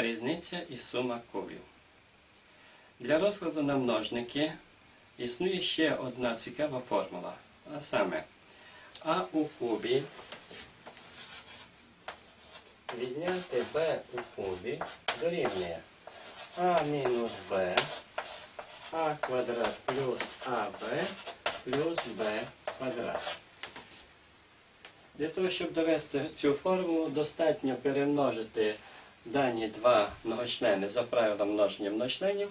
Різниця і сума кубів. Для розкладу на множники існує ще одна цікава формула. А саме А у кубі відняти b у кубі дорівнює а мінус b, а квадрат плюс аб плюс b квадрат. Для того, щоб довести цю формулу, достатньо перемножити дані два многочлени за правилом множення многочленів,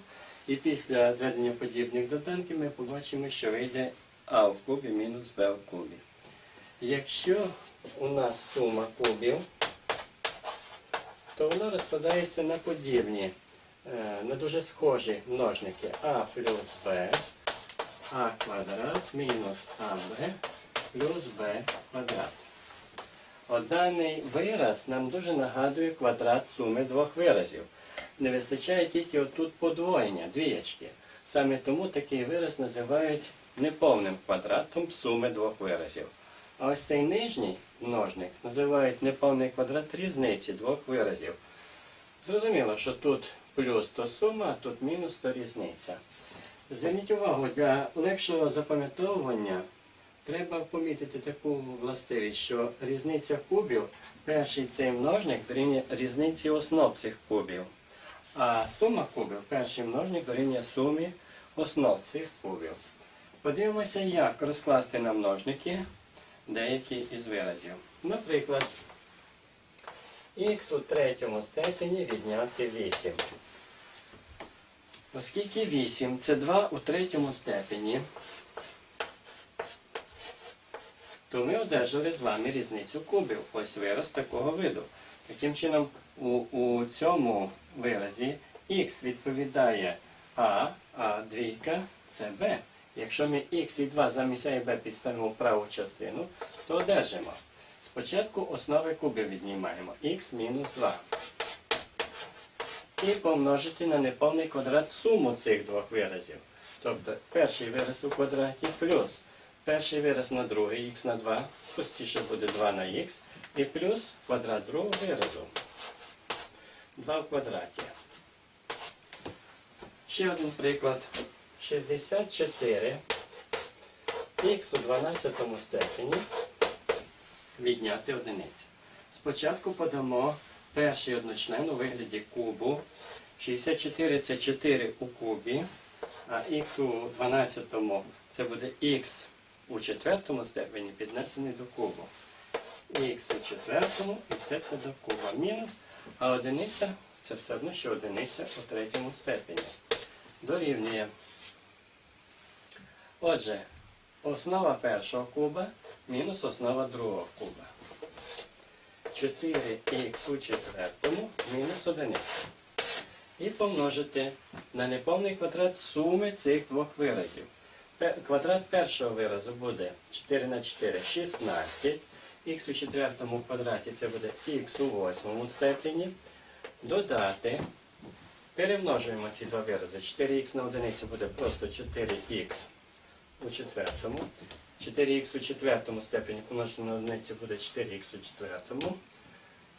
і після зведення подібних доданків ми побачимо, що вийде а в кубі мінус b в кубі. Якщо у нас сума кубів, то вона розкладається на подібні, е, на дуже схожі множники а плюс b, а квадрат мінус аб плюс b квадрат. От даний вираз нам дуже нагадує квадрат суми двох виразів. Не вистачає тільки отут подвоєння, двієчки. Саме тому такий вираз називають неповним квадратом суми двох виразів. А ось цей нижній множник називають неповний квадрат різниці двох виразів. Зрозуміло, що тут плюс то сума, а тут мінус то різниця. Зверніть увагу, для легшого запам'ятовування треба помітити таку властивість, що різниця кубів, перший цей множник дорівнює різниці основ цих кубів. А сума кубів, перший множник дорівнює сумі основ цих кубів. Подивимося, як розкласти на множники деякі із виразів. Наприклад, х у третьому степені відняти 8. Оскільки 8 це 2 у третьому степені, то ми одержали з вами різницю кубів. Ось вираз такого виду. Таким чином, у, у цьому виразі х відповідає А, а двійка це Б. Якщо ми х і 2 замість А і Б підставимо в праву частину, то одержимо. Спочатку основи кубів віднімаємо х мінус 2. І помножити на неповний квадрат суму цих двох виразів. Тобто перший вираз у квадраті плюс перший вираз на другий х на 2, простіше буде 2 на х, і плюс квадрат другого виразу. 2 в квадраті. Ще один приклад. 64 х у 12 степені відняти одиницю. Спочатку подамо перший одночлен у вигляді кубу. 64 це 4 у кубі, а х у 12 це буде х у четвертому степені піднесений до кубу. Х у четвертому і все це до куба. Мінус, а одиниця це все одно, що одиниця у третьому степені. Дорівнює. Отже, основа першого куба мінус основа другого куба. 4х у четвертому мінус 1. І помножити на неповний квадрат суми цих двох виразів. Квадрат першого виразу буде 4 на 4 16. Х у четвертому квадраті це буде х у восьмому степені. Додати. Перемножуємо ці два вирази. 4х на одиницю буде просто 4х у четвертому. 4х у четвертому степені помножити на одиницю буде 4х у четвертому.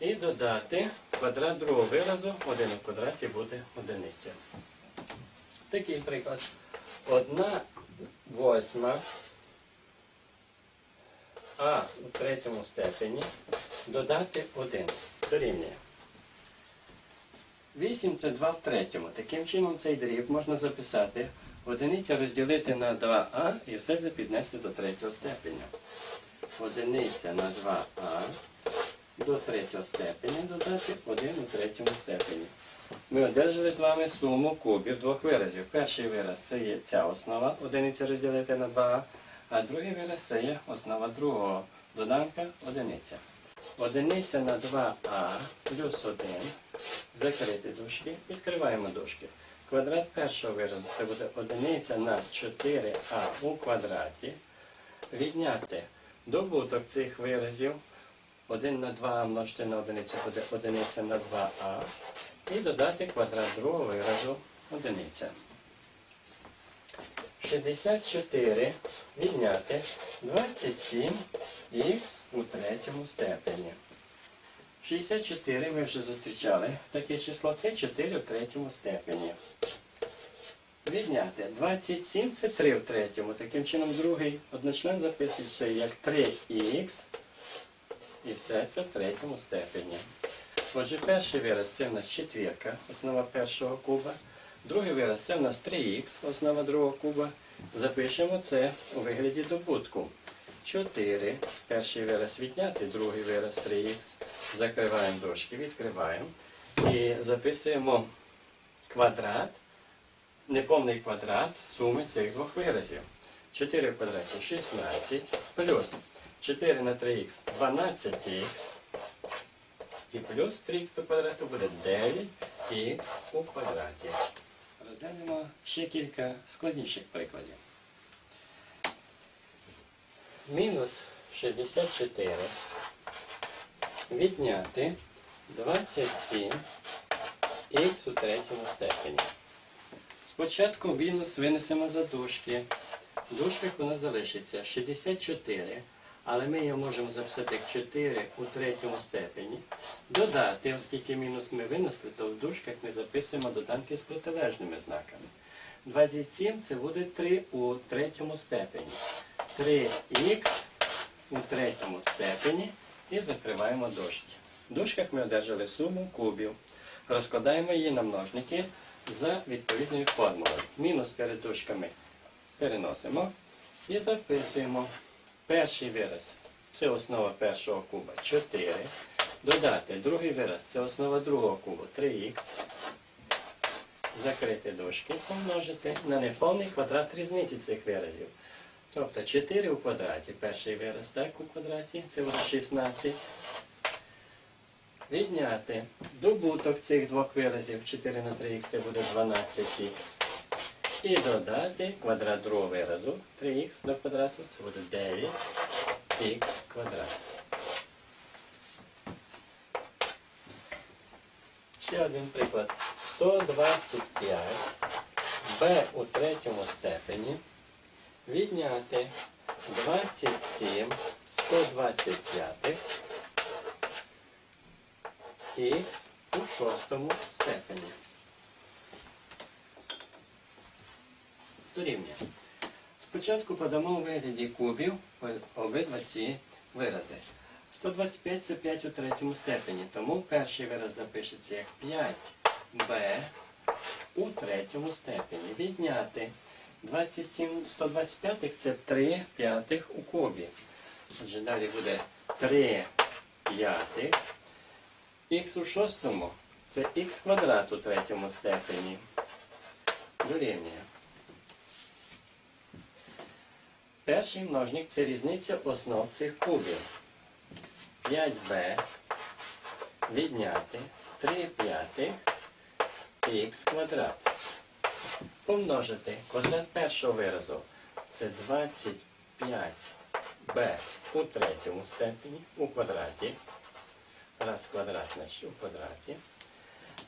І додати квадрат другого виразу, 1 у квадраті буде одиниця. Такий приклад. Одна восьма а у третьому степені додати 1 дорівнює. 8 це 2 в третьому. Таким чином цей дріб можна записати. Одиниця розділити на 2а і все це піднести до третього степеня. Одиниця на 2а до третього степеня додати 1 у третьому степені. Ми одержали з вами суму кубів двох виразів. Перший вираз це є ця основа, одиниця розділити на 2а, а другий вираз це є основа другого доданка одиниця. Одиниця на 2а плюс 1. Закрити дужки, відкриваємо дужки. Квадрат першого виразу це буде одиниця на 4а у квадраті. Відняти добуток цих виразів. 1 на 2 множити на одиницю буде одиниця на 2а. І додати квадрат другого виразу одиниця. 64 відняти 27х у третьому степені. 64 ми вже зустрічали. Таке число це 4 в третьому степені. Відняти 27 це 3 в третьому. Таким чином другий одночлен записується як 3х. І все це в третьому степені. Отже, перший вираз це в нас четвірка, основа першого куба. Другий вираз це в нас 3х, основа другого куба. Запишемо це у вигляді добутку. 4. Перший вираз відняти, другий вираз 3х. Закриваємо дошки, відкриваємо. І записуємо квадрат, неповний квадрат суми цих двох виразів. 4 в квадраті 16 плюс 4 на 3х 12х. І плюс 3х до квадрату буде 9х у квадраті. Розглянемо ще кілька складніших прикладів. Мінус 64 відняти 27 х у третьому степені. Спочатку мінус винесемо за дужки. В у нас залишиться 64, але ми його можемо записати як 4 у третьому степені. Додати, оскільки мінус ми винесли, то в дужках ми записуємо доданки з протилежними знаками. 27 це буде 3 у третьому степені. 3х у третьому степені і закриваємо дужки. В дужках ми одержали суму кубів. Розкладаємо її на множники за відповідною формулою. Мінус перед дужками переносимо і записуємо. Перший вираз це основа першого куба 4. Додати другий вираз це основа другого куба 3х. Закрити дужки, помножити на неповний квадрат різниці цих виразів. Тобто 4 у квадраті, перший вираз, так, у квадраті, це буде 16. Відняти добуток цих двох виразів 4 на 3х це буде 12х. І додати квадрат другого виразу 3х до квадрату, це буде 9х квадрат. Ще один приклад. 125 b у третьому степені відняти 27 125 х у шостому степені. Дорівнює. Спочатку подамо у вигляді кубів обидва ці вирази. 125 це 5 у третьому степені, тому перший вираз запишеться як 5b у третьому степені. Відняти 27, 125 це 3 п'ятих у кубі. Отже, далі буде 3 п'ятих. Х у шостому це х квадрат у третьому степені. Дорівнює. Перший множник це різниця основ цих кубів. 5b відняти 3 п'ятих х квадрат. Помножити квадрат першого виразу. Це 25b у третьому степені у квадраті. Раз квадрат значить у квадраті.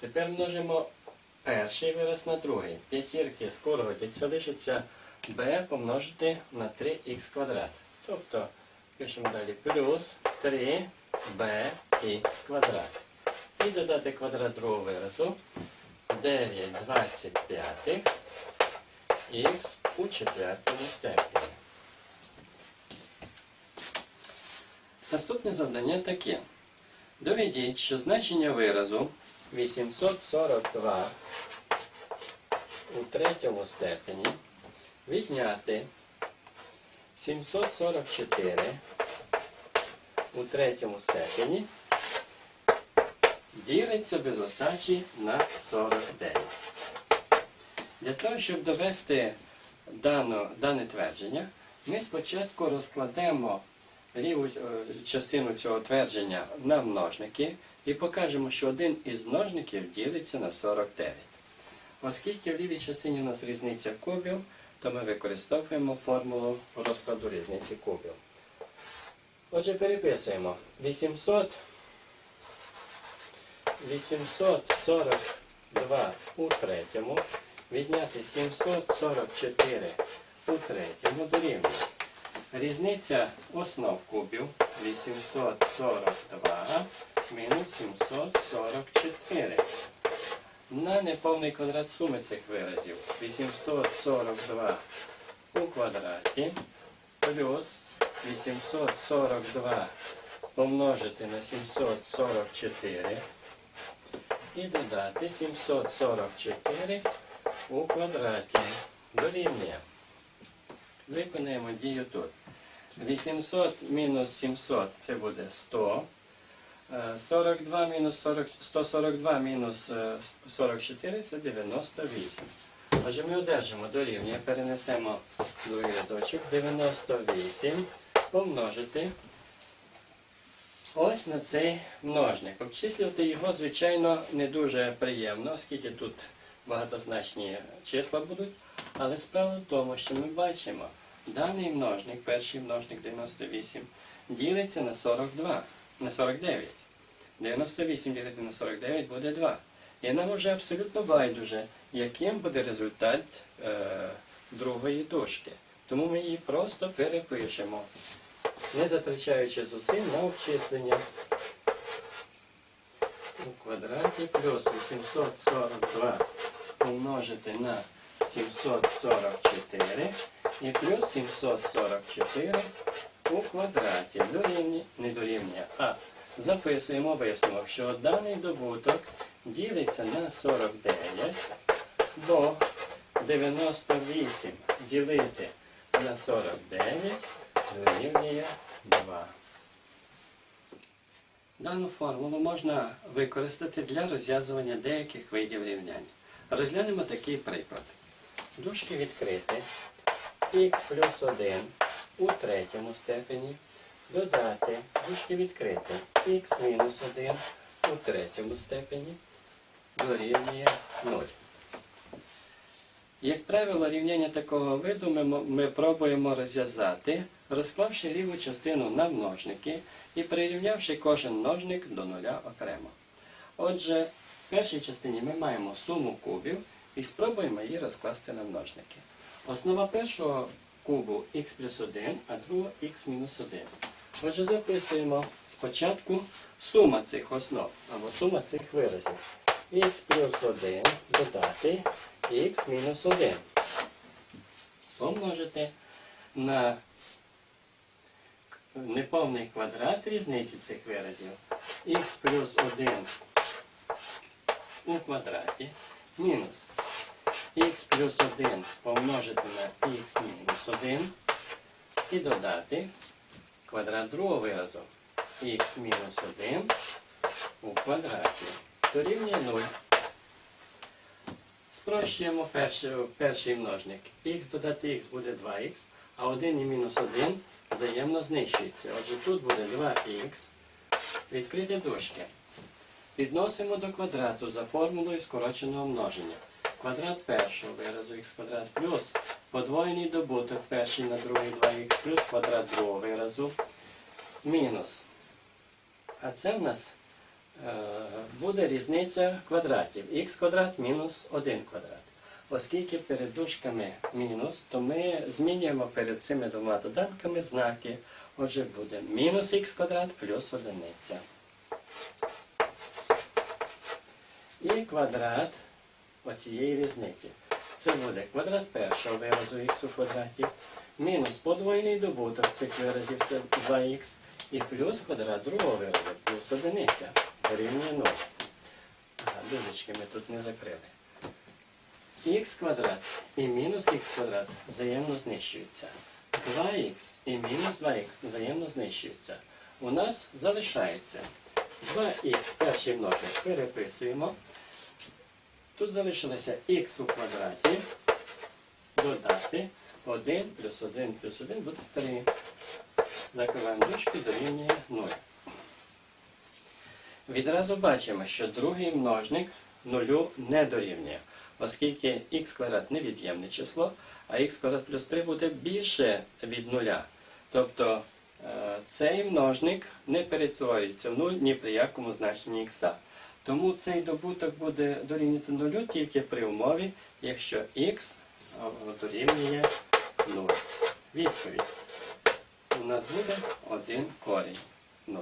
Тепер множимо перший вираз на другий. П'ятірки скоротяться, лишиться b помножити на 3х квадрат. Тобто пишемо далі плюс 3bx квадрат. І додати квадрат другого виразу 9 25 х у четвертому степені. Наступне завдання таке. Доведіть, що значення виразу 842 у третьому степені відняти 744 у третьому степені ділиться без остачі на 49. Для того, щоб довести дано, дане твердження, ми спочатку розкладемо ліву е, частину цього твердження на множники і покажемо, що один із множників ділиться на 49. Оскільки в лівій частині у нас різниця кубів, то ми використовуємо формулу розкладу різниці кубів. Отже, переписуємо 800, 842 у третьому, відняти 744 у третьому дорівнює. Різниця основ кубів 842 мінус 744. На неповний квадрат суми цих виразів 842 у квадраті плюс 842 помножити на 744 і додати 744 у квадраті. Дорівнює. Виконаємо дію тут. 800 мінус 700 це буде 100. Е, 42 мінус 40, 142 мінус е, 44 це 98. Отже, ми одержимо дорівнює, перенесемо другий рядочок. 98 помножити ось на цей множник. Обчислювати його, звичайно, не дуже приємно, оскільки тут багатозначні числа будуть. Але справа в тому, що ми бачимо, даний множник, перший множник 98, ділиться на 42, на 49. 98 ділити на 49 буде 2. І нам вже абсолютно байдуже, яким буде результат е, другої дужки. Тому ми її просто перепишемо, не затрачаючи зусиль на обчислення. У квадраті плюс 842 помножити на 744 і плюс 744 у квадраті. Дорівнює, не дорівнює, а записуємо висновок, що даний добуток ділиться на 49, бо 98 ділити на 49 дорівнює 2. Дану формулу можна використати для розв'язування деяких видів рівнянь. Розглянемо такий приклад. Дужки відкрити х плюс 1 у третьому степені додати дужки відкрити х мінус 1 у третьому степені дорівнює 0. Як правило, рівняння такого виду ми, ми пробуємо розв'язати, розклавши ліву частину на множники і прирівнявши кожен множник до нуля окремо. Отже, в першій частині ми маємо суму кубів і спробуємо її розкласти на множники. Основа першого кубу х плюс 1, а другого х мінус 1. Отже, записуємо спочатку сума цих основ або сума цих виразів. х плюс 1 додати х мінус 1. Помножити на неповний квадрат різниці цих виразів. х плюс 1 у квадраті мінус х плюс 1 помножити на х мінус 1 і додати квадрат другого виразу х мінус 1 у квадраті дорівнює 0. Спрощуємо перший, перший множник. х додати х буде 2х, а 1 і мінус 1 взаємно знищується. Отже, тут буде 2х. Відкрити дужки. Підносимо до квадрату за формулою скороченого множення. Квадрат першого виразу х квадрат плюс подвоєний добуток перший на другий 2х плюс квадрат другого виразу мінус. А це в нас е, буде різниця квадратів. х квадрат мінус 1 квадрат. Оскільки перед дужками мінус, то ми змінюємо перед цими двома доданками знаки. Отже, буде мінус х квадрат плюс одиниця. І квадрат оцієї різниці. Це буде квадрат першого виразу х у квадраті, мінус подвоєний добуток цих виразів це 2х, і плюс квадрат другого виразу, плюс одиниця, дорівнює 0. Ага, дужечки ми тут не закрили. х квадрат і мінус х квадрат взаємно знищуються. 2х і мінус 2х взаємно знищуються. У нас залишається 2х перший множник переписуємо. Тут залишилося х у квадраті додати 1 плюс 1 плюс 1 буде 3. Закриваємо дужки, дорівнює 0. Відразу бачимо, що другий множник нулю не дорівнює, оскільки х квадрат невід'ємне число, а х квадрат плюс 3 буде більше від нуля. Тобто е, цей множник не перетворюється в нуль ні при якому значенні х. Тому цей добуток буде дорівнювати нулю тільки при умові, якщо х дорівнює 0. Відповідь. У нас буде один корінь 0.